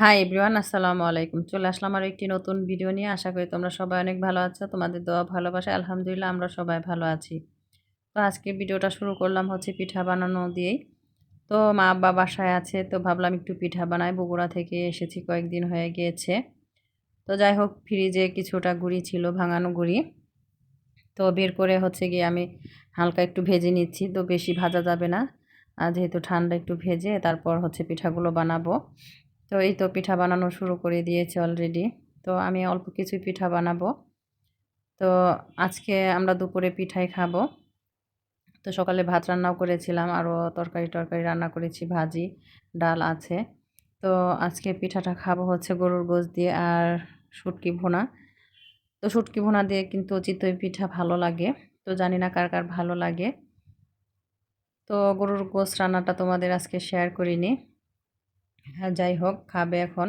Hi everyone আসসালামু আলাইকুম। চলে আসলাম আর একটি নতুন ভিডিও নিয়ে। আশা করি তোমরা সবাই অনেক ভালো আছো। তোমাদের দোয়া, ভালোবাসা, আলহামদুলিল্লাহ আমরা সবাই ভালো আছি। তো আজকে ভিডিওটা শুরু করলাম হচ্ছে পিঠা বানানো দিয়েই। তো মা আব্বা বাসায় আছে, তো ভাবলাম একটু পিঠা বানাই। বগুড়া থেকে এসেছি, কয়েকদিন হয়ে গিয়েছে। তো যাই হোক, ফ্রিজে কিছুটা গুড়ি ছিল, ভাঙানো গুড়ি। তো বের করে হচ্ছে গিয়ে আমি হালকা একটু ভেজে নিচ্ছি। তো বেশি ভাজা যাবে না। আর যেহেতু ঠান্ডা একটু ভেজে তারপর হচ্ছে পিঠাগুলো বানাবো। তো এই তো পিঠা বানানো শুরু করে দিয়েছে অলরেডি তো আমি অল্প কিছু পিঠা বানাবো। তো আজকে আমরা দুপুরে পিঠাই খাব। তো সকালে ভাত রান্নাও করেছিলাম, আরও তরকারি টরকারি রান্না করেছি, ভাজি, ডাল আছে। তো আজকে পিঠাটা খাব হচ্ছে গরুর গোস দিয়ে আর শুটকি ভোনা। তো শুটকি ভোনা দিয়ে কিন্তু চিতই পিঠা ভালো লাগে। তো জানি না কার কার ভালো লাগে। তো গরুর গোস রান্নাটা তোমাদের আজকে শেয়ার করিনি। হ্যাঁ যাই হোক, খাবে এখন।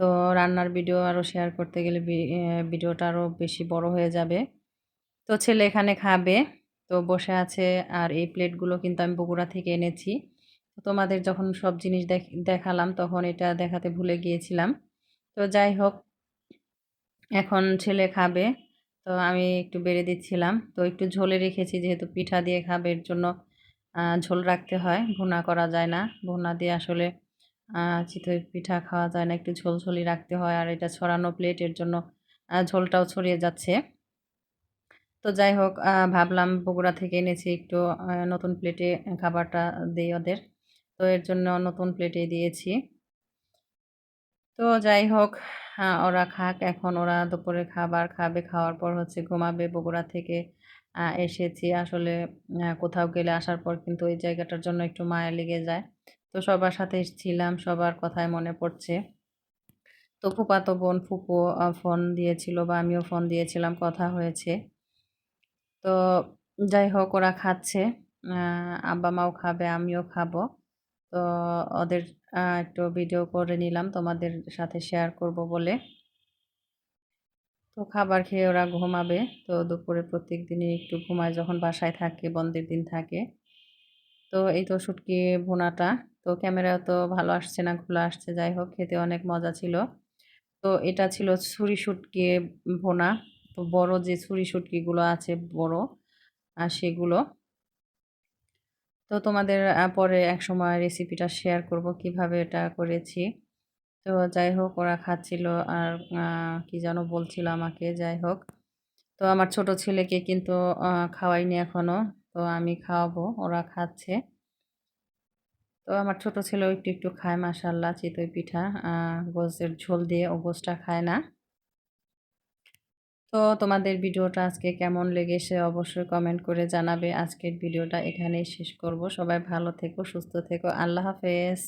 তো রান্নার ভিডিও আরও শেয়ার করতে গেলে ভিডিওটা আরও বেশি বড় হয়ে যাবে। তো ছেলে এখানে খাবে। তো বসে আছে আর এই প্লেটগুলো কিন্তু আমি বগুড়া থেকে এনেছি। তোমাদের যখন সব জিনিস দেখালাম তখন এটা দেখাতে ভুলে গিয়েছিলাম। তো যাই হোক, এখন ছেলে খাবে। তো আমি একটু বেড়ে দিচ্ছিলাম। তো একটু ঝোলে রেখেছি, যেহেতু পিঠা দিয়ে খাবে, এর জন্য ঝোল রাখতে হয়। ভুনা করা যায় না। ভুনা দিয়ে আসলে চিতই পিঠা খাওয়া যায় না, একটু ঝোলঝোলি রাখতে হয় আর এটা ছড়ানো প্লেটের জন্য ঝোলটাও ছড়িয়ে যাচ্ছে। তো যাই হোক ভাবলাম বগুড়া থেকে এনেছি একটু নতুন প্লেটে খাবারটা দিই ওদের। তো এর জন্য নতুন প্লেটে দিয়েছি। তো যাই হোক ওরা খাক, এখন ওরা দুপুরে খাবার খাবে, খাওয়ার পর হচ্ছে ঘুমাবে বগুড়া থেকে এসেছি। আসলে কোথাও গেলে আসার পর কিন্তু ওই জায়গাটার জন্য একটু মায়া লেগে যায়। তো সবার সাথে ছিলাম সবার কথায় মনে পড়ছে। তো ফুপাতো বোন ফুপো ফোন দিয়েছিল বা আমিও ফোন দিয়েছিলাম, কথা হয়েছে। তো যাই হোক, ওরা খাচ্ছে আব্বা মাও খাবে, আমিও খাব। তো ওদের একটু ভিডিও করে নিলাম, তোমাদের সাথে শেয়ার করব বলে। তো খাবার খেয়ে ওরা ঘুমাবে, তো দুপুরে প্রত্যেক দিনই একটু ঘুমায়, যখন বাসায় থাকে, বন্ধের দিন থাকে। তো এই তো শুটকি ভুনাটা। তো ক্যামেরা তো ভালো আসছে না খোলা আসছে, যাই হোক, খেতে অনেক মজা ছিল। তো এটা ছিল ছুরি শুটকি ভোনা, তো বড় যে ছুরি শুটকিগুলো আছে বড় আর সেগুলো। তো তোমাদের পরে এক সময় রেসিপিটা শেয়ার করব, কীভাবে এটা করেছি। তো যাই হোক, ওরা খাচ্ছিল আর কি যেন বলছিল আমাকে, যাই হোক। তো আমার ছোট ছেলেকে কিন্তু খাওয়াইনি এখনও তো আমি খাওয়াবো, ওরা খাচ্ছে। তো আমার ছোট ছেলেও একটু একটু খায় মাসাল্লাহ চিতই পিঠা। গোসের ঝোল দিয়ে ও গোসটা খায় না। তো তোমাদের ভিডিওটা আজকে কেমন লেগেছে অবশ্যই কমেন্ট করে জানাবে। আজকের ভিডিওটা এখানেই শেষ করব। সবাই ভালো থেকো, সুস্থ থেকো। আল্লাহ হাফেজ।